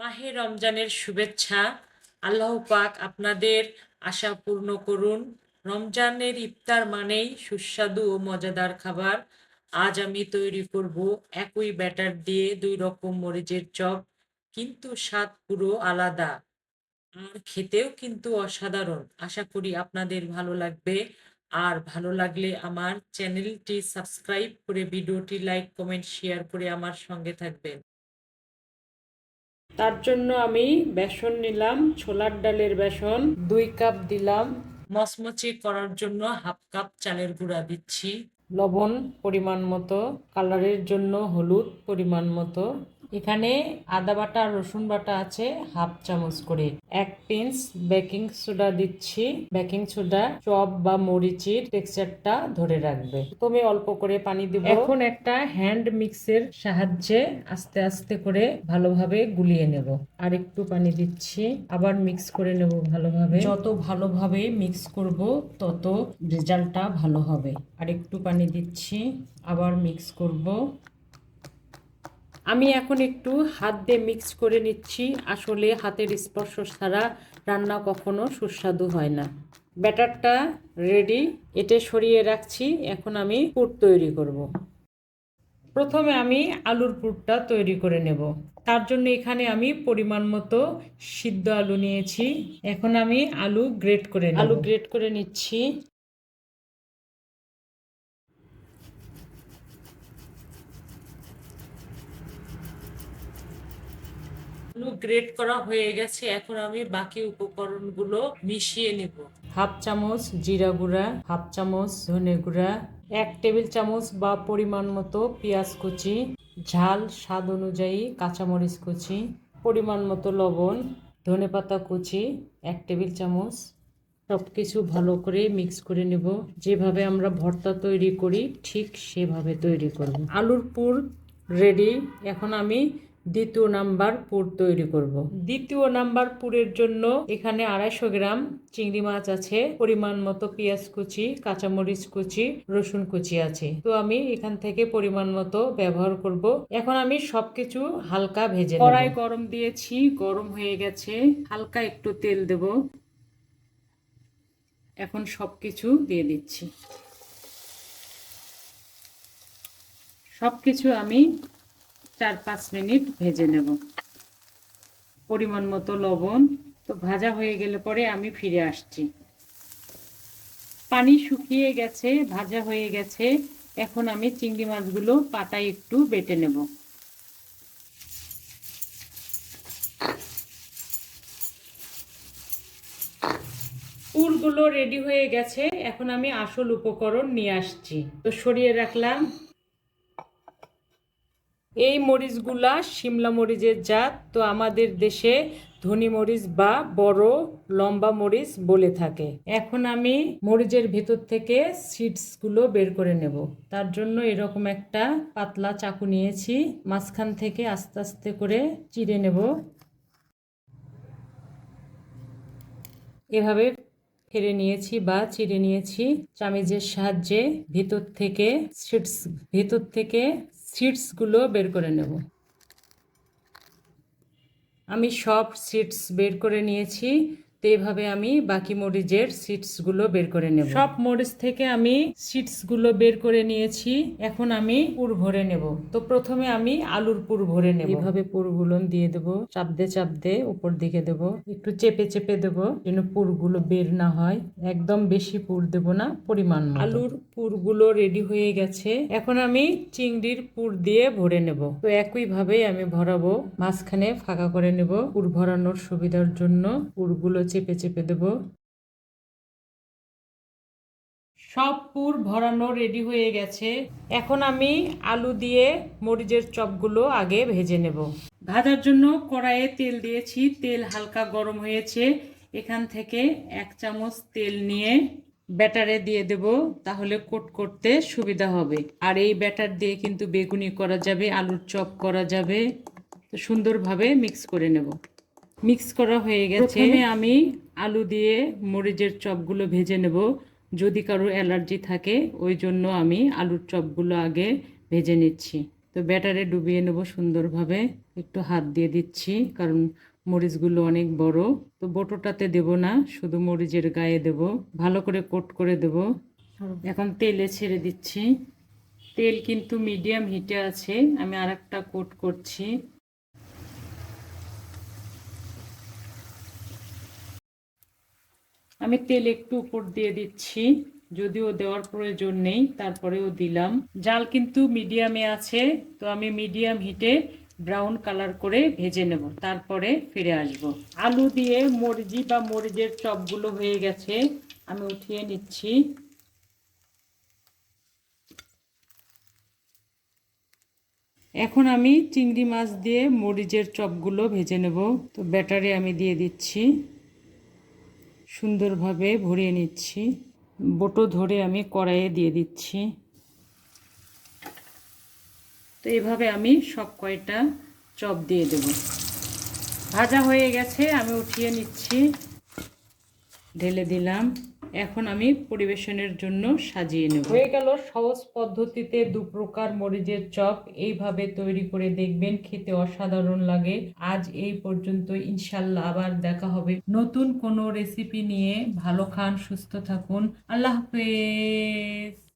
মাহে রমজানের শুভেচ্ছা। আল্লাহ পাক আপনাদের আশা পূর্ণ করুন। রমজানের ইফতার মানেই সুস্বাদু ও মজাদার খাবার। আজ আমি তৈরি করব একই ব্যাটার দিয়ে দুই রকম মরিচের চপ, কিন্তু স্বাদ পুরো আলাদা। আর খেতেও কিন্তু অসাধারণ। আশা করি আপনাদের ভালো লাগবে। আর ভালো লাগলে আমার চ্যানেলটি সাবস্ক্রাইব করে ভিডিওটি লাইক, কমেন্ট, শেয়ার করে আমার সঙ্গে থাকবেন। তার জন্য আমি বেসন নিলাম ছোলার ডালের বেসন দুই কাপ দিলাম। মচমচে করার জন্য হাফ কাপ চালের গুঁড়া দিচ্ছি। লবণ পরিমাণ মতো কালারের জন্য হলুদ পরিমাণ মতো। এখানে আদা বাটা, রসুন বাটা আছে, হাফ চামচ করে। এক পিঞ্চ বেকিং সোডা দিচ্ছি। বেকিং সোডা, চপ বা মরিচির টেক্সচারটা ধরে রাখবে। প্রথমে অল্প করে পানি দিব। এখন একটা হ্যান্ড মিক্সের সাহায্যে আস্তে আস্তে করে ভালোভাবে গুলিয়ে নেব। আর একটু পানি দিচ্ছি। আবার মিক্স করে নেব ভালোভাবে। যত ভালোভাবে মিক্স করব, তত রেজাল্টটা ভালো হবে। আর একটু পানি দিচ্ছি। আবার মিক্স করব। আমি এখন একটু হাত দিয়ে মিক্স করে নিচ্ছি। আসলে হাতের স্পর্শ ছাড়া রান্না কখনো সুস্বাদু হয় না। ব্যাটারটা রেডি এটে সরিয়ে রাখছি। এখন আমি পুর তৈরি করব। প্রথমে আমি আলুর পুরটা তৈরি করে নেব। তার জন্য এখানে আমি পরিমাণ মতো সিদ্ধ আলু নিয়েছি। এখন আমি আলু গ্রেট করে আলু গ্রেট করে নিচ্ছি। গ্রেট করা হয়ে গেছে, এখন আমি বাকি উপকরণগুলো মিশিয়ে নেব। হাফ চামচ জিরা গুঁড়া, হাফ চামচ ধনে গুঁড়া, এক টেবিল চামচ বা পরিমাণ মতো পেঁয়াজ কুচি, ঝাল স্বাদ অনুযায়ী কাঁচামরিচ কুচি, পরিমাণ মতো লবণ, ধনে পাতা কুচি, এক টেবিল চামচ। সব কিছু ভালো করে মিক্স করে নেব। যেভাবে আমরা ভর্তা তৈরি করি, ঠিক সেভাবে তৈরি করব। আলুর পুর রেডি এখন আমি দ্বিতীয় নাম্বার পুর তৈরি করব। দ্বিতীয় নাম্বার পুরের জন্য এখানে আড়াইশো গ্রাম চিংড়ি মাছ আছে পরিমাণ মতো পেঁয়াজ কুচি কাঁচামরিচ কুচি রসুন কুচি আছে তো আমি এখান থেকে পরিমাণ মতো ব্যবহার করব। এখন আমি সবকিছু হালকা ভেজে। কড়াই গরম দিয়েছি গরম হয়ে গেছে হালকা একটু তেল দেব এখন সবকিছু দিয়ে দিচ্ছি সবকিছু আমি চার, পাঁচ মিনিট ভেজে নেব। পরিমাণ মতো লবণ। তো ভাজা হয়ে গেলে পরে আমি ফিরে আসছি। পানি শুকিয়ে গেছে, ভাজা হয়ে গেছে। এখন আমি চিংড়ি মাছগুলো পাটায় একটু বেটে নেব। পুরগুলো রেডি হয়ে গেছে। এখন আমি আসল উপকরণ নিয়ে আসছি। তো সরিয়ে রাখলাম। এই মরিচগুলা শিমলা মরিচের জাত, তো আমাদের দেশে ধনী মরিচ বা বড় লম্বা মরিচ বলে থাকে। এখন আমি মরিচের ভেতর থেকে সিডসগুলো বের করে নেব। তার জন্য এরকম একটা পাতলা চাকু নিয়েছি, মাঝখান থেকে আস্তে আস্তে করে চিড়ে নেব। এভাবে ফেরে নিয়েছি বা চিড়ে নিয়েছি চামিজের সাহায্যে ভেতর থেকে সিডস ভেতর থেকে সিডসগুলো বের করে নেব। আমি সব সিডস বের করে নিয়েছি। তো এভাবে আমি বাকি মরিচের সিডসগুলো বের করে নেব। সব মরিচ থেকে আমি সিডসগুলো বের করে নিয়েছি এখন আমি পুর ভরে নেব। তো প্রথমে আমি আলুর পুর ভরে নেব। এভাবে পুরগুলো দিয়ে দেব চাপদে চাপদে উপর দিকে দেব একটু চেপে চেপে দেব যেন পুরগুলো বের না হয়। একদম বেশি পুর দেব না পরিমাণ। আলুর পুরগুলো রেডি হয়ে গেছে। এখন আমি চিংড়ির পুর দিয়ে ভরে নেব। তো একই ভাবে আমি ভরাবো মাঝখানে ফাঁকা করে নেব। পুর ভরানোর সুবিধার জন্য পুরগুলো চেপে চেপে দেব। সব পুর ভরানো রেডি হয়ে গেছে। এখন আমি আলু দিয়ে মরিচের চপগুলো আগে ভেজে নেব। ভাজার জন্য কড়াইয়ে তেল দিয়েছি। তেল হালকা গরম হয়েছে। এখান থেকে এক চামচ তেল নিয়ে ব্যাটারে দিয়ে দেব। তাহলে কোট করতে সুবিধা হবে। আর এই ব্যাটার দিয়ে কিন্তু বেগুনি করা যাবে, আলুর চপ করা যাবে। তো সুন্দরভাবে মিক্স করে নেব। মিক্স করা হয়ে গেছে। আমি আলু দিয়ে মরিচের চপগুলো ভেজে নেব। যদি কারোর অ্যালার্জি থাকে ওই জন্য আমি আলুর চপগুলো আগে ভেজে নিচ্ছি। তো ব্যাটারে ডুবিয়ে নেব সুন্দরভাবে। একটু হাত দিয়ে দিচ্ছি কারণ মরিচগুলো অনেক বড়। তো বোটোটাতে দেব না শুধু মরিচের গায়ে দেব। ভালো করে কোট করে দেব। এখন তেলে ছেড়ে দিচ্ছি। তেল কিন্তু মিডিয়াম হিটে আছে। আমি আর একটা কোট করছি। আমি তেল একটু উপর দিয়ে দিচ্ছি, যদিও দেওয়ার প্রয়োজন নেই, তারপরেও দিলাম। জাল কিন্তু মিডিয়ামে আছে, তো আমি মিডিয়াম হিটে ব্রাউন কালার করে ভেজে নেব, তারপরে ফিরে আসব। আলু দিয়ে মরিচি বা মরিচের চপগুলো হয়ে গেছে, আমি উঠিয়ে নিচ্ছি। এখন আমি চিংড়ি মাছ দিয়ে মরিচের চপগুলো ভেজে নেব, তো ব্যাটারে আমি দিয়ে দিচ্ছি। সুন্দরভাবে ভরিয়ে নিচ্ছি। বোটো ধরে আমি কড়াইয়ে দিয়ে দিচ্ছি। তো এভাবে আমি সব কয়টা চপ দিয়ে দেব। ভাজা হয়ে গেছে, আমি উঠিয়ে নিচ্ছি। ঢেলে দিলাম। এখন আমি পরিবেশনের জন্য সাজিয়ে নেব। হয়ে গেল সহজ পদ্ধতিতে দু প্রকার মরিচের চপ। এইভাবে তৈরি করে দেখবেন খেতে অসাধারণ লাগে। আজ এই পর্যন্ত ইনশাল্লাহ আবার দেখা হবে। নতুন কোনো রেসিপি নিয়ে ভালো খান, সুস্থ থাকুন। আল্লাহ হাফেজ।